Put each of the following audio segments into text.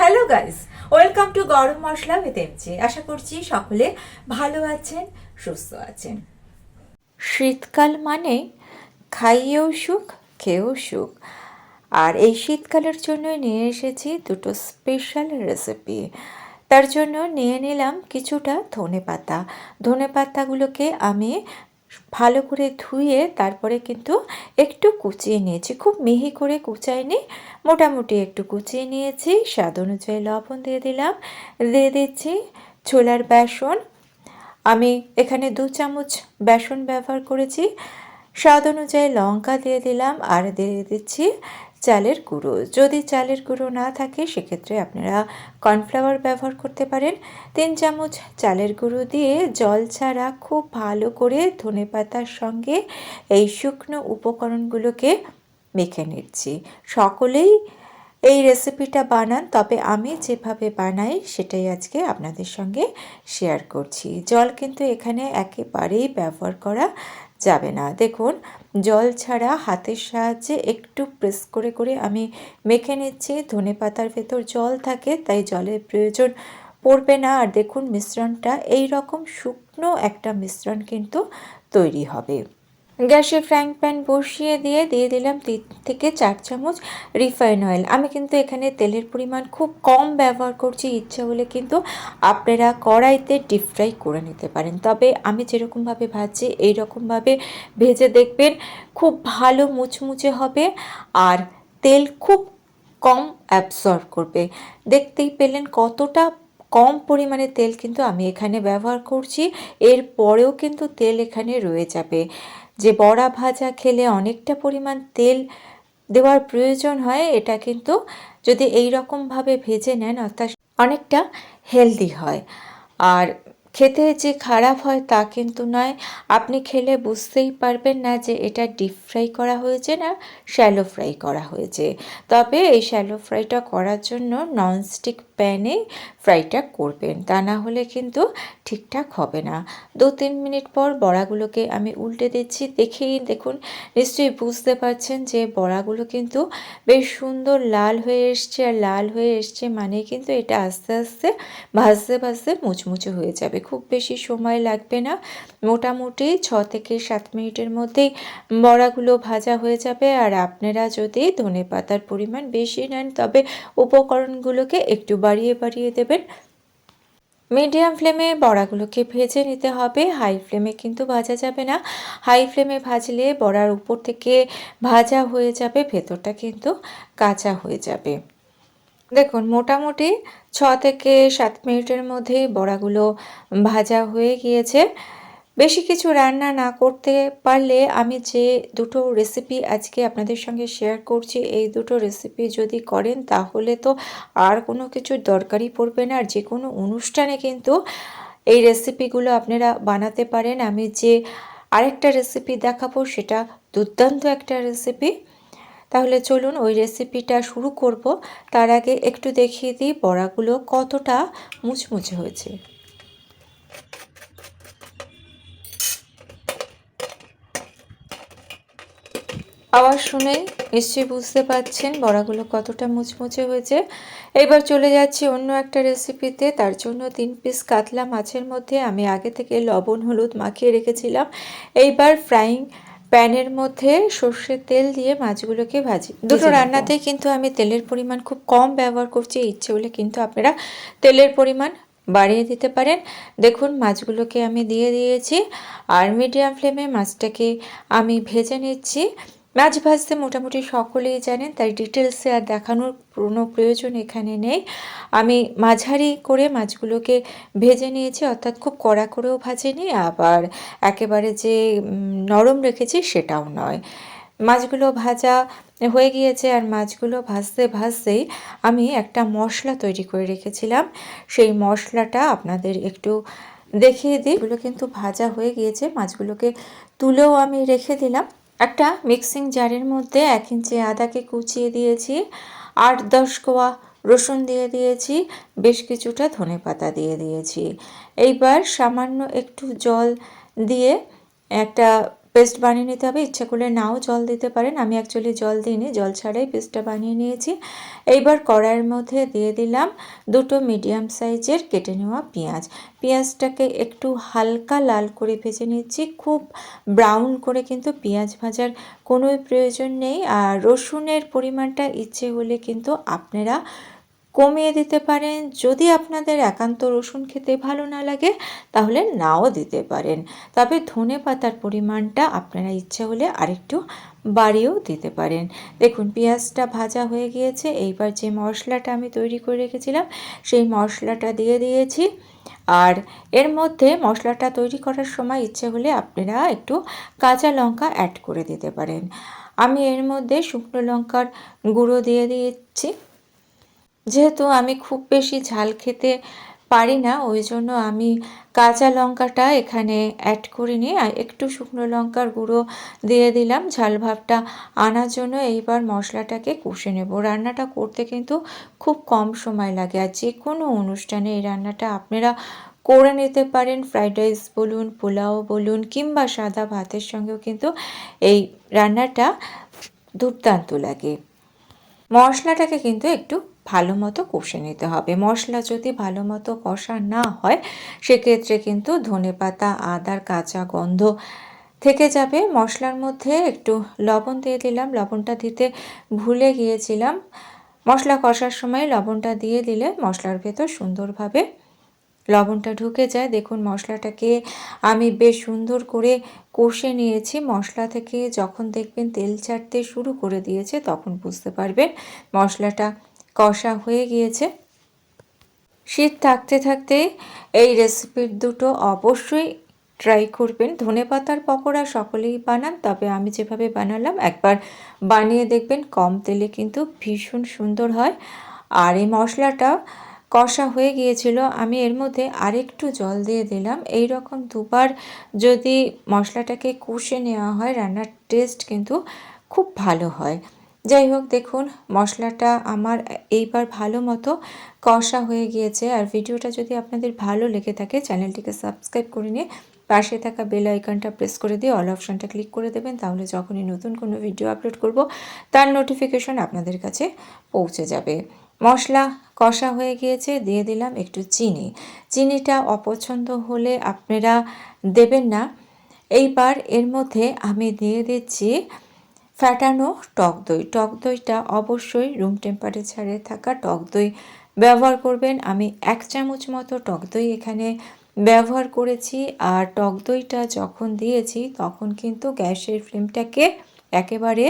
Hello guys, welcome to গরম মশলা with MG আশা করছি সকলে ভালো আছেন, সুস্থ আছেন। শীতকাল মানে খাইয়েও সুখ, খেয়েও সুখ। আর এই শীতকালের জন্য নিয়ে এসেছি দুটো স্পেশাল রেসিপি তার জন্য নিয়ে নিলাম কিছুটা ধনে পাতা ধনে পাতাগুলোকে আমি ভালো করে ধুয়ে তারপরে কিন্তু একটু কুচিয়ে নিয়েছি। খুব মিহি করে কুচাইনি, মোটামুটি একটু কুচিয়ে নিয়েছি। স্বাদ অনুযায়ী লবণ দিয়ে দিলাম। দিয়ে দিচ্ছি ছোলার বেসন। আমি এখানে দু চামচ বেসন ব্যবহার করেছি। স্বাদ অনুযায়ী লঙ্কা দিয়ে দিলাম আর দিয়ে দিচ্ছি চালের গুঁড়ো। যদি চালের গুঁড়ো না থাকে, সেক্ষেত্রে আপনারা কর্নফ্লাওয়ার ব্যবহার করতে পারেন। তিন চামচ চালের গুঁড়ো দিয়ে জল ছাড়া খুব ভালো করে ধনে পাতার সঙ্গে এই শুকনো উপকরণগুলোকে মেখে নিচ্ছি। সকলেই এই রেসিপিটা বানান, তবে আমি যেভাবে বানাই, সেটাই আজকে আপনাদের সঙ্গে শেয়ার করছি। জল কিন্তু এখানে একেবারেই ব্যবহার করা যাবে না। দেখুন, জল ছাড়া হাতের সাহায্যে একটু প্রেস করে করে আমি মেখে নিচ্ছি। ধনে পাতার ভেতর জল থাকে, তাই জলের প্রয়োজন পড়বে না। আর দেখুন, মিশ্রণটা এই রকম শুকনো একটা মিশ্রণ কিন্তু তৈরি হবে। গ্যাসে ফ্রাইং প্যান বসিয়ে দিয়ে দিয়ে দিলাম তিন থেকে চার চামচ রিফাইন অয়েল। আমি কিন্তু এখানে তেলের পরিমাণ খুব কম ব্যবহার করছি, ইচ্ছা হলে কিন্তু আপনারা কড়াইতে ডিপ ফ্রাই করে নিতে পারেন। তবে আমি যেরকমভাবে ভাজছি এই রকমভাবে ভেজে দেখবেন খুব ভালো মুচমুচে হবে আর তেল খুব কম অ্যাবসর্ব করবে। দেখতেই পেলেন কতটা কম পরিমাণে তেল কিন্তু আমি এখানে ব্যবহার করছি এর পরেও কিন্তু তেল এখানে রয়ে যাবে। যে বড়া ভাজা খেলে অনেকটা পরিমাণ তেল দেওয়ার প্রয়োজন হয়, এটা কিন্তু যদি এই রকমভাবে ভেজে নেন, অর্থাৎ অনেকটা হেলদি হয়। আর খেতে যে খারাপ হয় তা কিন্তু নয়, আপনি খেলে বুঝতেই পারবেন না যে এটা ডিপ ফ্রাই করা হয়েছে না শ্যালো ফ্রাই করা হয়েছে। তবে এই শ্যালো ফ্রাইটা করার জন্য ননস্টিক প্যানে ফ্রাইটা করবেন। তা না হলে কিন্তু ঠিকঠাক হবে না। দু তিন মিনিট পর বড়াগুলোকে আমি উল্টে দিচ্ছি। দেখেই দেখুন, নিশ্চয়ই বুঝতে পারছেন যে বড়াগুলো কিন্তু বেশ সুন্দর লাল হয়ে এসছে। আর লাল হয়ে এসছে মানে কিন্তু এটা আস্তে আস্তে ভাজতে ভাজতে মুচমুচে হয়ে যাবে। খুব বেশি সময় লাগবে না। মোটামুটি ছ থেকে সাত মিনিটের মধ্যেই বড়াগুলো ভাজা হয়ে যাবে। আর আপনারা যদি ধনে পাতার পরিমাণ বেশি নেন, তবে উপকরণগুলোকে একটু বাড়িয়ে বাড়িয়ে দেবেন। মিডিয়াম ফ্লেমে বড়াগুলোকে ভেজে নিতে হবে। হাই ফ্লেমে কিন্তু ভাজা যাবে না। হাই ফ্লেমে ভাজলে বড়ার উপর থেকে ভাজা হয়ে যাবে, ভেতরটা কিন্তু কাঁচা হয়ে যাবে। দেখুন, মোটামুটি ছ থেকে সাত মিনিটের মধ্যেই বড়াগুলো ভাজা হয়ে গিয়েছে। বেশি কিছু রান্না না করতে পারলে আমি যে দুটো রেসিপি আজকে আপনাদের সঙ্গে শেয়ার করছি, এই দুটো রেসিপি যদি করেন তাহলে তো আর কোনো কিছুর দরকারই পড়বে না। আর যে কোনো অনুষ্ঠানে কিন্তু এই রেসিপিগুলো আপনারা বানাতে পারেন। আমি যে আরেকটা রেসিপি দেখাবো, সেটা দুর্দান্ত একটা রেসিপি তাহলে চলুন ওই রেসিপিটা শুরু করব। তার আগে একটু দেখিয়ে দিই বড়াগুলো কতটা মুচমুচে হয়েছে। আওয়াজ শুনে নিশ্চয়ই বুঝতে পারছেন বড়াগুলো কতটা মুচমুচে হয়েছে। এবার চলে যাচ্ছি অন্য একটা রেসিপিতে। তার জন্য তিন পিস কাতলা মাছের মধ্যে আমি আগে থেকে লবণ হলুদ মাখিয়ে রেখেছিলাম। এইবার ফ্রাইং প্যানের মধ্যে সর্ষের তেল দিয়ে মাছগুলোকে ভাজি। দুটো রান্নাতে কিন্তু আমি তেলের পরিমাণ খুব কম ব্যবহার করছি। ইচ্ছে হলে কিন্তু আপনারা তেলের পরিমাণ বাড়িয়ে দিতে পারেন। দেখুন মাছগুলোকে আমি দিয়ে দিয়েছি। আর মিডিয়াম ফ্লেমে মাছটাকে আমি ভেজে নিচ্ছি। মাছ ভাজতে মোটামুটি সকলেই জানেন, তাই ডিটেলসে আর দেখানোর কোনো প্রয়োজন এখানে নেই। আমি মাঝারি করে মাছগুলোকে ভেজে নিয়েছি, অর্থাৎ খুব কড়া করেও ভাজেনি, আবার একেবারে যে নরম রেখেছি সেটাও নয়। মাছগুলো ভাজা হয়ে গিয়েছে আর মাছগুলো ভাজতে ভাজতেই আমি একটা মশলা তৈরি করে রেখেছিলাম। সেই মশলাটা আপনাদের একটু দেখিয়ে দিই। এগুলো কিন্তু ভাজা হয়ে গিয়েছে, মাছগুলোকে তুলেও আমি রেখে দিলাম। একটা মিক্সিং জারের মধ্যে এক ইঞ্চি আদাকে কুচিয়ে দিয়েছি, আট দশ কোয়া রসুন দিয়ে দিয়েছি, বেশ কিছুটা ধনে পাতা দিয়ে দিয়েছি। এইবার সামান্য একটু জল দিয়ে একটা পেস্ট বানিয়ে নিতে হবে। ইচ্ছা করলে নাও জল দিতে পারেন। আমি অ্যাকচুয়ালি জল দিইনি, জল ছাড়াই পেস্টটা বানিয়ে নিয়েছি। এইবার কড়াইয়ের মধ্যে দিয়ে দিলাম দুটো মিডিয়াম সাইজের কেটে নেওয়া পেঁয়াজ। পেঁয়াজটাকে একটু হালকা লাল করে ভেজে নিচ্ছি। খুব ব্রাউন করে কিন্তু পেঁয়াজ ভাজার কোনোই প্রয়োজন নেই। আর রসুনের পরিমাণটা ইচ্ছে হলে কিন্তু আপনারা কমিয়ে দিতে পারেন। যদি আপনাদের একান্ত রসুন খেতে ভালো না লাগে, তাহলে নাও দিতে পারেন। তবে ধনে পাতার পরিমাণটা আপনারা ইচ্ছে হলে আরেকটু বাড়িয়েও দিতে পারেন। দেখুন, পেঁয়াজটা ভাজা হয়ে গিয়েছে। এইবার যে মশলাটা আমি তৈরি করে রেখেছিলাম, সেই মশলাটা দিয়ে দিয়েছি। আর এর মধ্যে মশলাটা তৈরি করার সময় ইচ্ছে হলে আপনারা একটু কাঁচা লঙ্কা অ্যাড করে দিতে পারেন। আমি এর মধ্যে শুকনো লঙ্কার গুঁড়ো দিয়ে দিয়েছি। যেহেতু আমি খুব বেশি ঝাল খেতে পারি না, ওই জন্য আমি কাঁচা লঙ্কাটা এখানে অ্যাড করিনি আর একটু শুকনো লঙ্কার গুঁড়ো দিয়ে দিলাম। ঝাল ভাবটা আনার জন্য এইবার মশলাটাকে কষে নেব। রান্নাটা করতে কিন্তু খুব কম সময় লাগে, আর যে কোনো অনুষ্ঠানে এই রান্নাটা আপনারা করে নিতে পারেন। ফ্রাইড রাইস বলুন, পোলাও বলুন, কিংবা সাদা ভাতের সঙ্গেও কিন্তু এই রান্নাটা দুর্দান্ত লাগে। মশলাটাকে কিন্তু একটু ভালো মতো কষে নিতে হবে। মশলা যদি ভালো মতো কষা না হয়, সেক্ষেত্রে কিন্তু ধনে পাতা আদার কাঁচা গন্ধ থেকে যাবে। মশলার মধ্যে একটু লবণ দিয়ে দিলাম। লবণটা দিতে ভুলে গিয়েছিলাম। মশলা কষার সময় লবণটা দিয়ে দিলে মশলার ভেতর সুন্দরভাবে লবণটা ঢুকে যায়। দেখুন মশলাটাকে আমি বেশ সুন্দর করে কষে নিয়েছি। মশলা থেকে যখন দেখবেন তেল ছাড়তে শুরু করে দিয়েছে, তখন বুঝতে পারবেন মশলাটা কষা হয়ে গিয়েছে। শীত থাকতে থাকতে এই রেসিপির দুটো অবশ্যই ট্রাই করবেন। ধনে পাতার পকোড়া সকলেই বানান, তবে আমি যেভাবে বানালাম, একবার বানিয়ে দেখবেন, কম তেলে কিন্তু ভীষণ সুন্দর হয়। আর এই মশলাটা কষা হয়ে গিয়েছিল, আমি এর মধ্যে আরেকটু জল দিয়ে দিলাম। এই রকম দুবার যদি মশলাটাকে কষে নেওয়া হয়, রান্নার টেস্ট কিন্তু খুব ভালো হয়। যাই হোক, দেখুন, মশলাটা আমার এইবার ভালো মতো কষা হয়ে গিয়েছে। আর ভিডিওটা যদি আপনাদের ভালো লেগে থাকে, চ্যানেলটিকে সাবস্ক্রাইব করে নিয়ে পাশে থাকা বেল আইকনটা প্রেস করে দিয়ে অল অপশানটা ক্লিক করে দেবেন, তাহলে যখনই নতুন কোনো ভিডিও আপলোড করব, তার নোটিফিকেশন আপনাদের কাছে পৌঁছে যাবে। মশলা কষা হয়ে গিয়েছে, দিয়ে দিলাম একটু চিনি। চিনিটা অপছন্দ হলে আপনারা দেবেন না। এইবার এর মধ্যে আমি দিয়ে দিচ্ছি ফ্যাটানো টক দই। টক দইটা অবশ্যই রুম টেম্পারেচারে থাকা টক দই ব্যবহার করবেন। আমি এক চামচ মতো টক দই এখানে ব্যবহার করেছি। আর টক দইটা যখন দিয়েছি, তখন কিন্তু গ্যাসের ফ্লেমটাকে একেবারে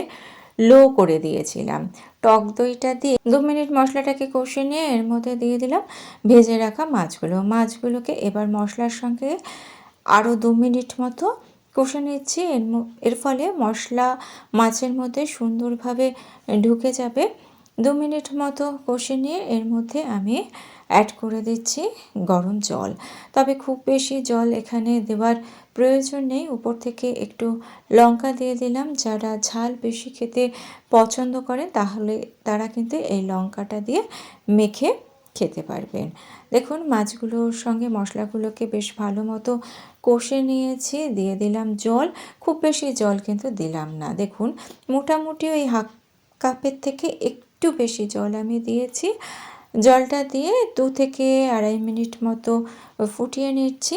লো করে দিয়েছিলাম। টক দইটা দিয়ে দু মিনিট মশলাটাকে কষে নিয়ে এর মধ্যে দিয়ে দিলাম ভেজে রাখা মাছগুলো। মাছগুলোকে এবার মশলার সঙ্গে আরও দু মিনিট মতো কষে নিচ্ছি। এর এর ফলে মশলা মাছের মধ্যে সুন্দরভাবে ঢুকে যাবে। দু মিনিট মতো কষে নিয়ে এর মধ্যে আমি অ্যাড করে দিচ্ছি গরম জল। তবে খুব বেশি জল এখানে দেওয়ার প্রয়োজন নেই। উপর থেকে একটু লঙ্কা দিয়ে দিলাম। যারা ঝাল বেশি খেতে পছন্দ করেন, তাহলে তারা কিন্তু এই লঙ্কাটা দিয়ে মেখে খেতে পারবেন। দেখুন, মাছগুলোর সঙ্গে মশলাগুলোকে বেশ ভালো মতো কষে নিয়েছি, দিয়ে দিলাম জল। খুব বেশি জল কিন্তু দিলাম না। দেখুন, মোটামুটি ওই হাফ কাপের থেকে একটু বেশি জল আমি দিয়েছি। জলটা দিয়ে দু থেকে আড়াই মিনিট মতো ফুটিয়ে নিচ্ছি।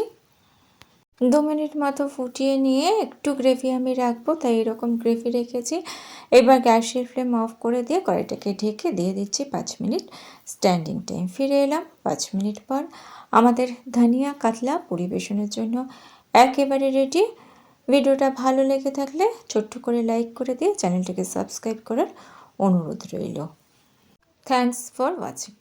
দু মিনিট মতো ফুটিয়ে নিয়ে একটু গ্রেভি আমি রাখব, তাই এরকম গ্রেভি রেখেছি। এবার গ্যাসের ফ্লেম অফ করে দিয়ে কড়াইটাকে ঢেকে দিয়ে দিচ্ছি পাঁচ মিনিট স্ট্যান্ডিং টাইম। ফিরে এলাম পাঁচ মিনিট পর। আমাদের ধনিয়া কাতলা পরিবেশনের জন্য একেবারে রেডি ভিডিওটা ভালো লেগে থাকলে ছোট্ট করে লাইক করে দিয়ে চ্যানেলটিকে সাবস্ক্রাইব করার অনুরোধ রইল। Thanks for watching